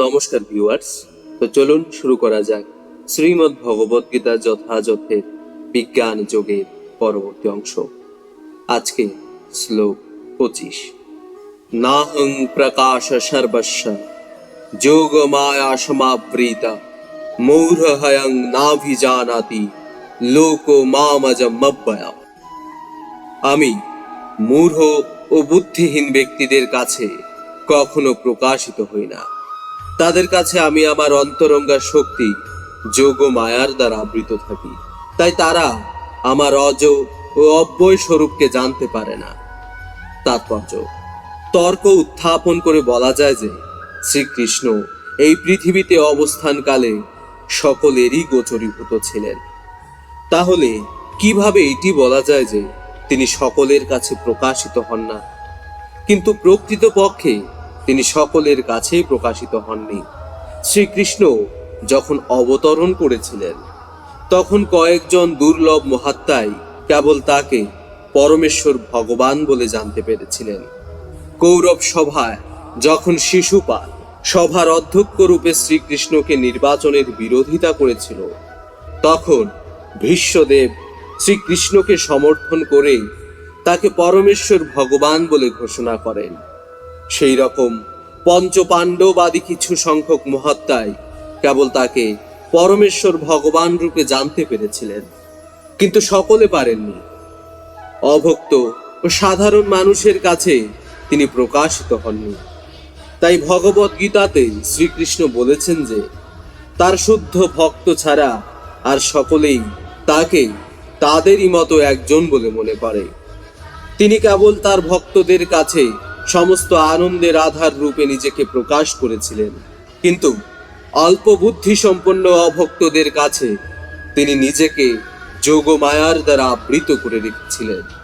নমস্কার ভিউয়ার্স তো চলুন শুরু করা যাক। শ্রীমদ্ ভগবদ গীতার যথাযথের বিজ্ঞান যোগের পরবর্তী অংশ। আজকে শ্লোক পঁচিশ। নাহং প্রকাশ সর্বস্ব, যোগ মায়া সমাবৃতা মৌরহয়ং নাভিজানাতি, লোক মামজমব্বয়া আমি মূঢ় ও বুদ্ধিহীন ব্যক্তিদের কাছে কখনো প্রকাশিত হই না। তাদের কাছে আমি আমার অন্তরঙ্গা শক্তি, যোগ মায়ার দ্বারা আবৃত থাকি। তাই তারা আমার অজ ও অব্যয় স্বরূপকে জানতে পারে না। তাৎপর্য, তর্ক উত্থাপন করে বলা যায় যে, শ্রীকৃষ্ণ এই পৃথিবীতে অবস্থানকালে সকলেরই গোচরীভূত ছিলেন। তাহলে কীভাবে এটি বলা যায় যে, তিনি সকলের কাছে প্রকাশিত হন না? কিন্তু প্রকৃত পক্ষে তিনি সকলের কাছেই প্রকাশিত হননি। শ্রীকৃষ্ণ যখন অবতরণ করেছিলেন, তখন কয়েকজন দুর্লভ মহাত্মাই কেবল তাকে পরমেশ্বর ভগবান বলে জানতে পেরেছিলেন। কৌরব সভায় যখন শিশুপাল সভার অধ্যক্ষ রূপে শ্রীকৃষ্ণকে নির্বাচনের বিরোধিতা করেছিল, তখন ভীষ্মদেব শ্রীকৃষ্ণকে সমর্থন করে তাকে পরমেশ্বর ভগবান বলে ঘোষণা করেন। সেই রকম পঞ্চপাণ্ডব আদি কিছু সংখ্যক মহাত্মাই কেবল তাকে পরমেশ্বর ভগবান রূপে জানতে পেরেছিলেন। কিন্তু সকলে পারেননি। অভক্ত ও সাধারণ মানুষের কাছে তিনি প্রকাশিত হননি। তাই ভগবত গীতাতে শ্রীকৃষ্ণ বলেছেন যে, তার শুদ্ধ ভক্ত ছাড়া আর সকলেই তাকে তাদেরই মতো একজন বলে মনে করে। তিনি কেবল তার ভক্তদের কাছে সমস্ত আনন্দের আধার রূপে নিজেকে প্রকাশ করেছিলেন। কিন্তু অল্প বুদ্ধি সম্পন্ন অভক্তদের কাছে তিনি নিজেকে যোগমায়ার দ্বারা আবৃত করে রেখেছিলেন।